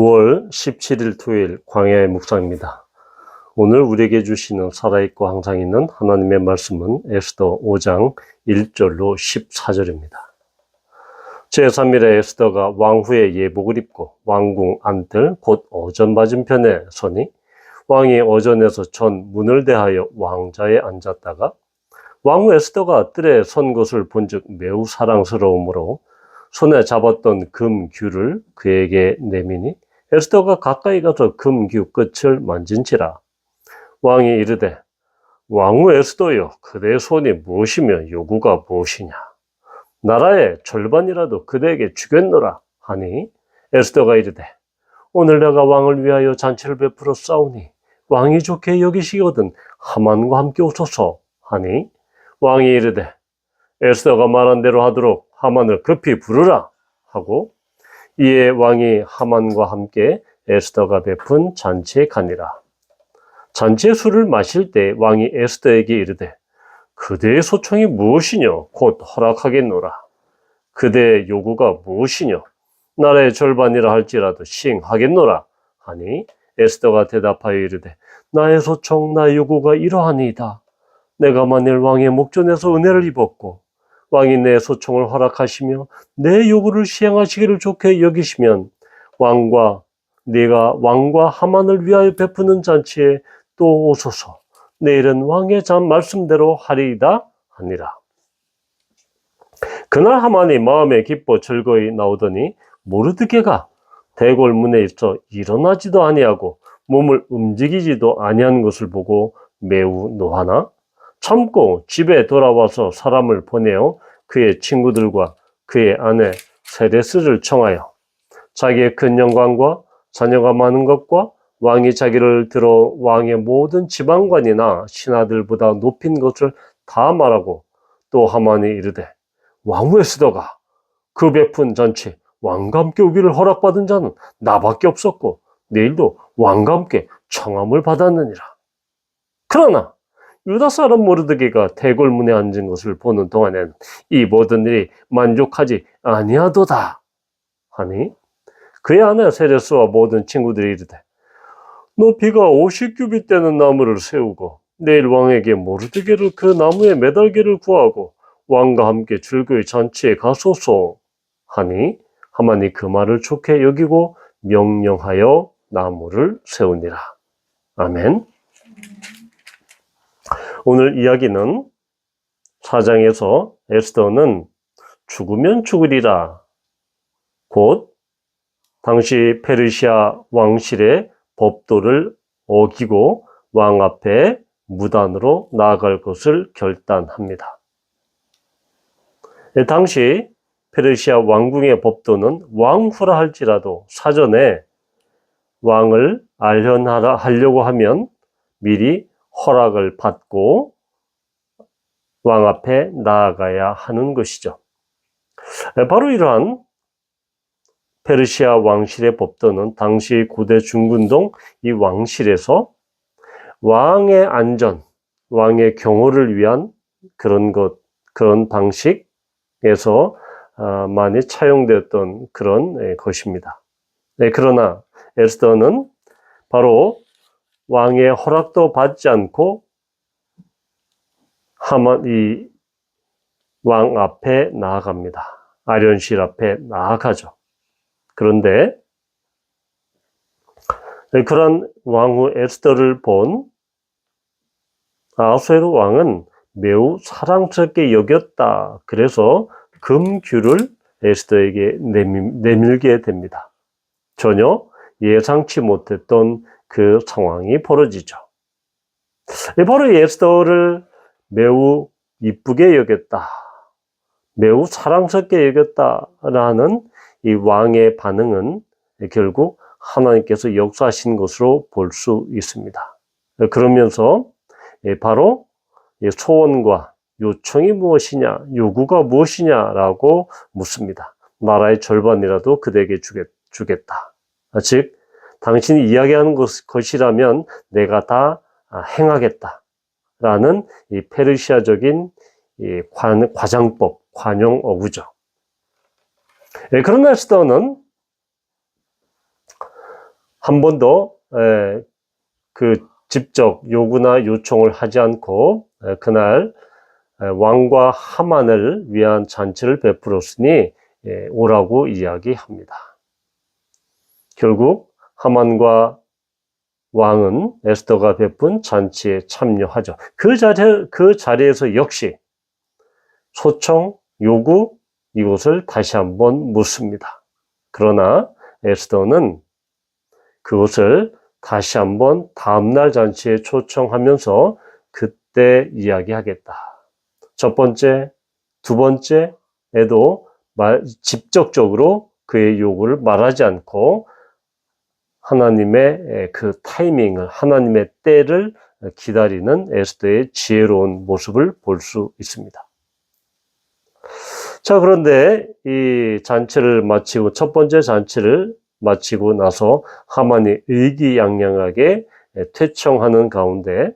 5월 17일 토요일 광야의 묵상입니다. 오늘 우리에게 주시는 살아있고 항상 있는 하나님의 말씀은 에스더 5장 1절로 14절입니다. 제3일에 에스더가 왕후의 예복을 입고 왕궁 안뜰 곧 어전 맞은편에 서니 왕이 어전에서 전 문을 대하여 왕자에 앉았다가 왕후 에스더가 뜰에 선 것을 본즉 매우 사랑스러우므로 손에 잡았던 금 규를 그에게 내미니 에스더가 가까이 가서 금규 끝을 만진지라. 왕이 이르되 왕후 에스더여 그대의 손이 무엇이며 요구가 무엇이냐? 나라의 절반이라도 그대에게 주겠노라 하니 에스더가 이르되 오늘 내가 왕을 위하여 잔치를 베풀어 싸우니 왕이 좋게 여기시거든 하만과 함께 오소서 하니 왕이 이르되 에스더가 말한 대로 하도록 하만을 급히 부르라 하고 이에 왕이 하만과 함께 에스더가 베푼 잔치에 가니라. 잔치의 술을 마실 때 왕이 에스더에게 이르되 그대의 소청이 무엇이뇨? 곧 허락하겠노라. 그대의 요구가 무엇이뇨? 나라의 절반이라 할지라도 시행하겠노라. 하니 에스더가 대답하여 이르되 나의 소청, 나의 요구가 이러하니이다. 내가 만일 왕의 목전에서 은혜를 입었고 왕이 내 소청을 허락하시며 내 요구를 시행하시기를 좋게 여기시면 왕과 네가 왕과 하만을 위하여 베푸는 잔치에 또 오소서. 내일은 왕의 잠 말씀대로 하리이다 하니라. 그날 하만이 마음에 기뻐 즐거이 나오더니 모르드게가 대궐 문에 있어 일어나지도 아니하고 몸을 움직이지도 아니한 것을 보고 매우 노하나 참고 집에 돌아와서 사람을 보내어 그의 친구들과 그의 아내 세레스를 청하여 자기의 큰 영광과 자녀가 많은 것과 왕이 자기를 들어 왕의 모든 지방관이나 신하들보다 높인 것을 다 말하고 또 하만이 이르되 왕후의 스더가 그 베푼 잔치 왕과 함께 오기를 허락받은 자는 나밖에 없었고 내일도 왕과 함께 청함을 받았느니라. 그러나 유다 사람 모르드게가 대궐문에 앉은 것을 보는 동안에는 이 모든 일이 만족하지 아니하도다 하니 그의 아내 세레스와 모든 친구들이 이르되 너 비가 50규빗 되는 나무를 세우고 내일 왕에게 모르드게를 그 나무에 매달기를 구하고 왕과 함께 즐거이 잔치에 가소서 하니 하만이 그 말을 좋게 여기고 명령하여 나무를 세우니라. 아멘. 오늘 이야기는 사장에서 에스더는 죽으면 죽으리라. 곧 당시 페르시아 왕실의 법도를 어기고 왕 앞에 무단으로 나아갈 것을 결단합니다. 당시 페르시아 왕궁의 법도는 왕후라 할지라도 사전에 왕을 알현하려고 하면 미리 허락을 받고 왕 앞에 나아가야 하는 것이죠. 바로 이러한 페르시아 왕실의 법도는 당시 고대 중근동 이 왕실에서 왕의 안전, 왕의 경호를 위한 그런 것, 그런 방식에서 아, 많이 차용되었던 그런 것입니다. 네, 그러나 에스더는 바로 왕의 허락도 받지 않고 하만 이 왕 앞에 나아갑니다. 아련실 앞에 나아가죠. 그런데 그런 왕후 에스더를 본 아수에르 왕은 매우 사랑스럽게 여겼다. 그래서 금규를 에스더에게 내밀게 됩니다. 전혀 예상치 못했던 그 상황이 벌어지죠. 바로 에스더를 매우 이쁘게 여겼다. 매우 사랑스럽게 여겼다라는 이 왕의 반응은 결국 하나님께서 역사하신 것으로 볼 수 있습니다. 그러면서 바로 소원과 요청이 무엇이냐, 요구가 무엇이냐라고 묻습니다. 나라의 절반이라도 그대에게 주겠 다. 즉, 당신이 이야기하는 것, 것이라면 내가 다 아, 행하겠다. 라는 이 페르시아적인 이 관, 과장법, 관용 어구죠. 예, 그러나 에스더는 한 번도 에, 그 직접 요구나 요청을 하지 않고 에, 그날 에, 왕과 하만을 위한 잔치를 베풀었으니 예, 오라고 이야기합니다. 결국 하만과 왕은 에스더가 베푼 잔치에 참여하죠. 그 자리, 그 자리에서 역시 소청, 요구, 이것을 다시 한번 묻습니다. 그러나 에스더는 그것을 다시 한번 다음날 잔치에 초청하면서 그때 이야기하겠다. 첫 번째, 두 번째에도 말, 직접적으로 그의 요구를 말하지 않고 하나님의 그 타이밍을, 하나님의 때를 기다리는 에스더의 지혜로운 모습을 볼 수 있습니다. 자, 그런데 이 잔치를 마치고, 첫 번째 잔치를 마치고 나서 하만이 의기양양하게 퇴청하는 가운데,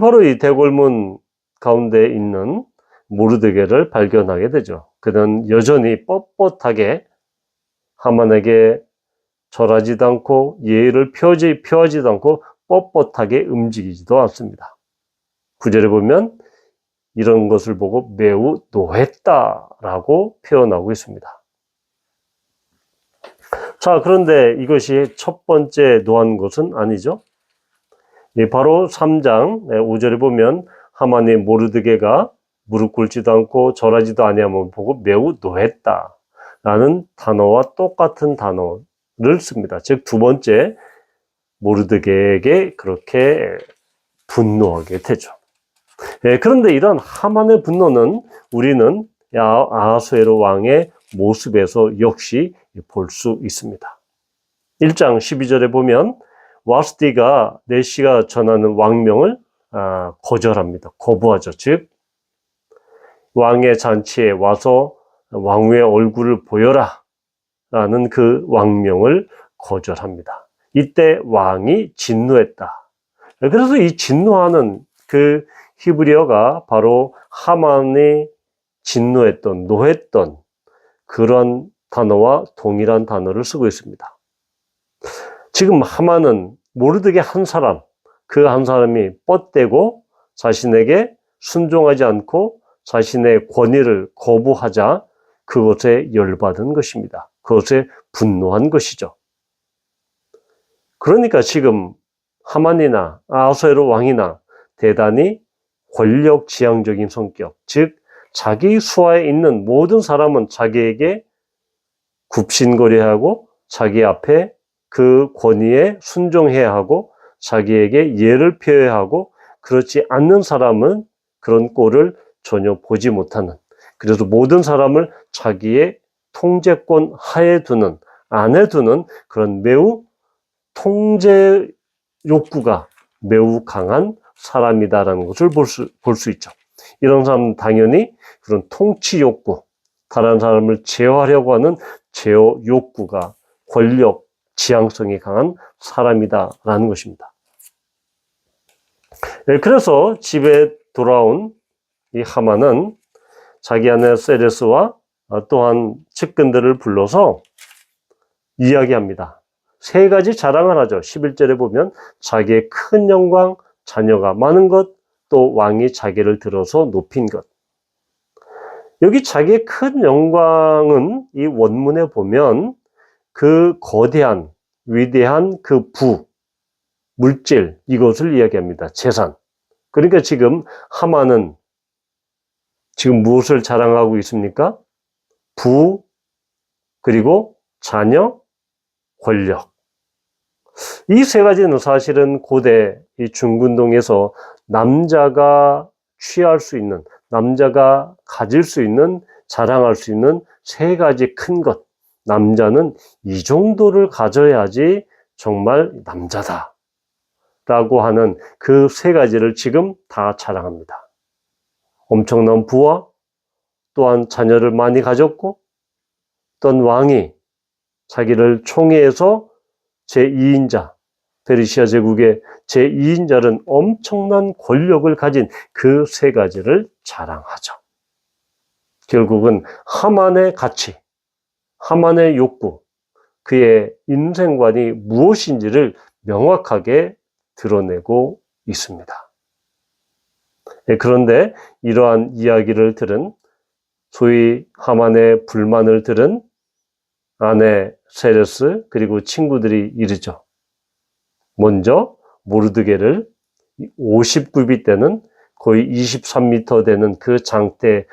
바로 이 대궐문 가운데 있는 모르드게를 발견하게 되죠. 그는 여전히 뻣뻣하게 하만에게 절하지도 않고 예의를 표하지, 표하지도 않고 뻣뻣하게 움직이지도 않습니다. 구절에 보면 이런 것을 보고 매우 노했다라고 표현하고 있습니다. 자, 그런데 이것이 첫 번째 노한 것은 아니죠. 바로 3장 5절에 보면 하만의 모르드게가 무릎 꿇지도 않고 절하지도 아니함을 보고 매우 노했다 라는 단어와 똑같은 단어 를 씁니다. 즉 두 번째 모르드게에게 그렇게 분노하게 되죠. 예, 그런데 이런 하만의 분노는 우리는 아하수에로 왕의 모습에서 역시 볼 수 있습니다. 1장 12절에 보면 와스디가 네시가 전하는 왕명을 아, 거절합니다. 거부하죠. 즉 왕의 잔치에 와서 왕후의 얼굴을 보여라 라는 그 왕명을 거절합니다. 이때 왕이 진노했다. 그래서 이 진노하는 그 히브리어가 바로 하만이 진노했던, 노했던 그런 단어와 동일한 단어를 쓰고 있습니다. 지금 하만은 모르드게 한 사람, 그 한 사람이 뻗대고 자신에게 순종하지 않고 자신의 권위를 거부하자 그것에 열받은 것입니다. 그것에 분노한 것이죠. 그러니까 지금 하만이나 아하수에로 왕이나 대단히 권력 지향적인 성격, 즉 자기 수하에 있는 모든 사람은 자기에게 굽신거려야 하고 자기 앞에 그 권위에 순종해야 하고 자기에게 예를 표해야 하고 그렇지 않는 사람은 그런 꼴을 전혀 보지 못하는 그래서 모든 사람을 자기의 통제권 하에 두는 안에 두는 그런 매우 통제 욕구가 매우 강한 사람이다라는 것을 볼 수, 볼 수 있죠. 이런 사람은 당연히 그런 통치 욕구, 다른 사람을 제어하려고 하는 제어 욕구가 권력, 지향성이 강한 사람이다라는 것입니다. 네, 그래서 집에 돌아온 이 하만은 자기 아내 세레스와 또한 측근들을 불러서 이야기합니다. 세 가지 자랑을 하죠. 11절에 보면 자기의 큰 영광, 자녀가 많은 것, 또 왕이 자기를 들어서 높인 것. 여기 자기의 큰 영광은 이 원문에 보면 그 거대한, 위대한 그 부, 물질, 이것을 이야기합니다. 재산. 그러니까 지금 하마는 지금 무엇을 자랑하고 있습니까? 부, 그리고 자녀, 권력. 이 세 가지는 사실은 고대 이 중군동에서 남자가 취할 수 있는, 남자가 가질 수 있는, 자랑할 수 있는 세 가지 큰 것. 남자는 이 정도를 가져야지 정말 남자다. 라고 하는 그 세 가지를 지금 다 자랑합니다. 엄청난 부와 또한 자녀를 많이 가졌고 어떤 왕이 자기를 총회해서 제2인자, 페르시아 제국의 제2인자는 엄청난 권력을 가진 그 세 가지를 자랑하죠. 결국은 하만의 가치, 하만의 욕구, 그의 인생관이 무엇인지를 명확하게 드러내고 있습니다. 예, 그런데 이러한 이야기를 들은 소위 하만의 불만을 들은 아내 세레스 그리고 친구들이 이르죠. 먼저 모르드게를 50굽이 되는 거의 23m 되는 그 장대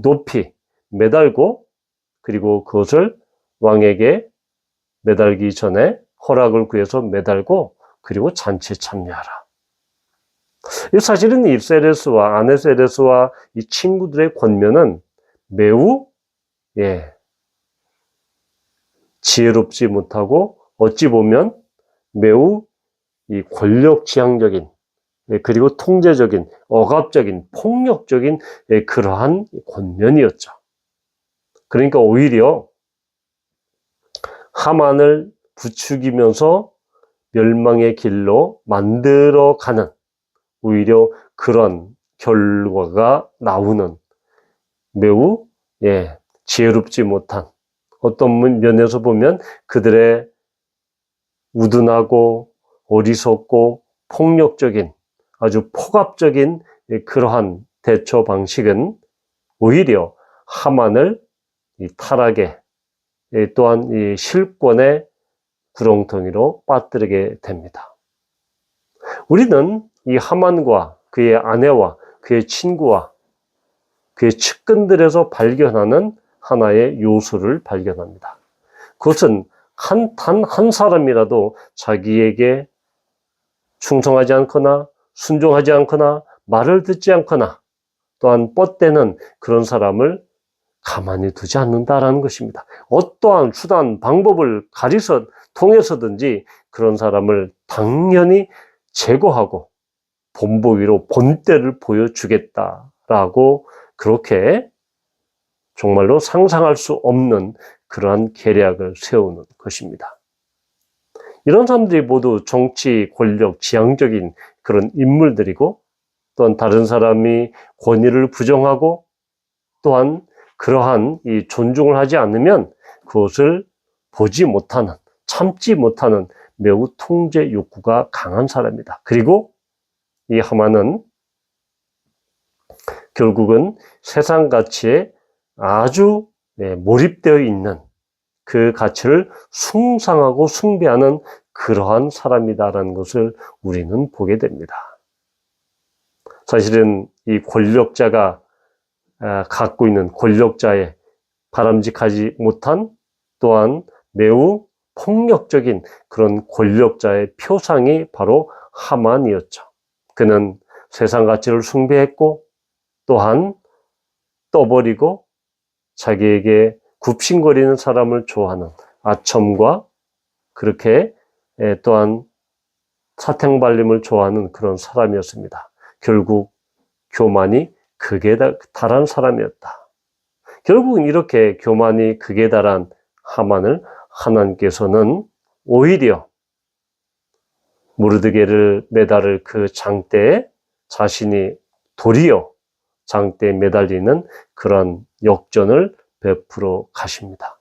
높이 매달고 그리고 그것을 왕에게 매달기 전에 허락을 구해서 매달고 그리고 잔치에 참여하라. 사실은 이 세레스와 아내 세레스와 이 친구들의 권면은 매우 예 지혜롭지 못하고 어찌 보면 매우 이 권력 지향적인 예, 그리고 통제적인 억압적인 폭력적인 예, 그러한 권면이었죠. 그러니까 오히려 하만을 부추기면서 멸망의 길로 만들어 가는 오히려 그런 결과가 나오는 매우 예, 지혜롭지 못한 어떤 면에서 보면 그들의 우둔하고 어리석고 폭력적인 아주 폭압적인 그러한 대처 방식은 오히려 하만을 타락에 또한 이 실권의 구렁텅이로 빠뜨리게 됩니다. 우리는 이 하만과 그의 아내와 그의 친구와 그의 측근들에서 발견하는 하나의 요소를 발견합니다. 그것은 한, 단 한 사람이라도 자기에게 충성하지 않거나 순종하지 않거나 말을 듣지 않거나 또한 뻗대는 그런 사람을 가만히 두지 않는다라는 것입니다. 어떠한 수단, 방법을 가리서 통해서든지 그런 사람을 당연히 제거하고 본보기로 본때를 보여주겠다라고 그렇게 정말로 상상할 수 없는 그러한 계략을 세우는 것입니다. 이런 사람들이 모두 정치, 권력, 지향적인 그런 인물들이고 또한 다른 사람이 권위를 부정하고 또한 그러한 이 존중을 하지 않으면 그것을 보지 못하는, 참지 못하는 매우 통제 욕구가 강한 사람이다. 그리고 이 하마는 결국은 세상 가치에 아주 네, 몰입되어 있는 그 가치를 숭상하고 숭배하는 그러한 사람이다라는 것을 우리는 보게 됩니다. 사실은 이 권력자가 아, 갖고 있는 권력자의 바람직하지 못한 또한 매우 폭력적인 그런 권력자의 표상이 바로 하만이었죠. 그는 세상 가치를 숭배했고 또한 떠버리고 자기에게 굽신거리는 사람을 좋아하는 아첨과 그렇게 또한 사탕발림을 좋아하는 그런 사람이었습니다. 결국 교만이 극에 달한 사람이었다. 결국은 이렇게 교만이 극에 달한 하만을 하나님께서는 오히려 무르드게를 매달을 그 장대에 자신이 도리어 장대에 매달리는 그런 역전을 베풀어 가십니다.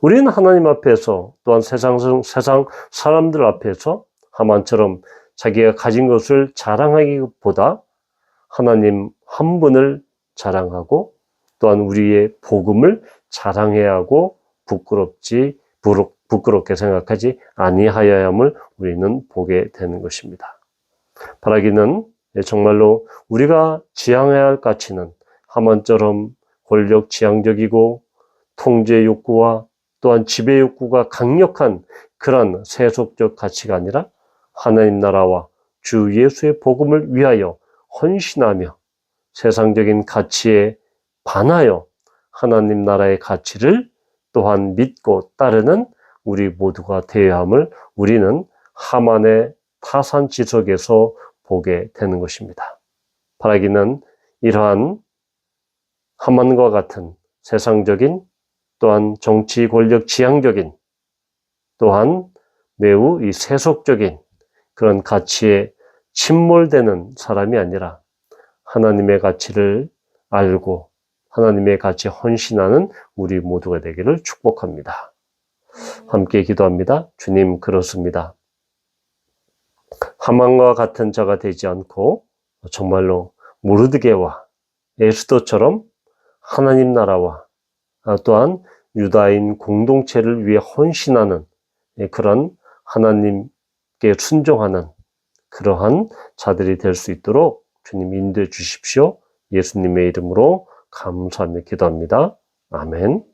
우리는 하나님 앞에서 또한 세상, 세상 사람들 앞에서 하만처럼 자기가 가진 것을 자랑하기보다 하나님 한 분을 자랑하고 또한 우리의 복음을 자랑해야 하고 부끄럽지 부 끄럽게 생각하지 아니하여야 함을 우리는 보게 되는 것입니다. 바라기는 정말로 우리가 지향해야 할 가치는 하만처럼 권력 지향적이고 통제 욕구와 또한 지배 욕구가 강력한 그런 세속적 가치가 아니라 하나님 나라와 주 예수의 복음을 위하여 헌신하며 세상적인 가치에 반하여 하나님 나라의 가치를 또한 믿고 따르는 우리 모두가 되어야 함을 우리는 하만의 타산 지석에서 보게 되는 것입니다. 바라기는 이러한 하만과 같은 세상적인 또한 정치 권력 지향적인 또한 매우 이 세속적인 그런 가치에 침몰되는 사람이 아니라 하나님의 가치를 알고 하나님의 가치에 헌신하는 우리 모두가 되기를 축복합니다. 함께 기도합니다. 주님, 그렇습니다. 하만과 같은 자가 되지 않고 정말로 무르드게와 에스더처럼 하나님 나라와 또한 유다인 공동체를 위해 헌신하는 그런 하나님께 순종하는 그러한 자들이 될 수 있도록 주님 인도해 주십시오. 예수님의 이름으로 감사하며 기도합니다. 아멘.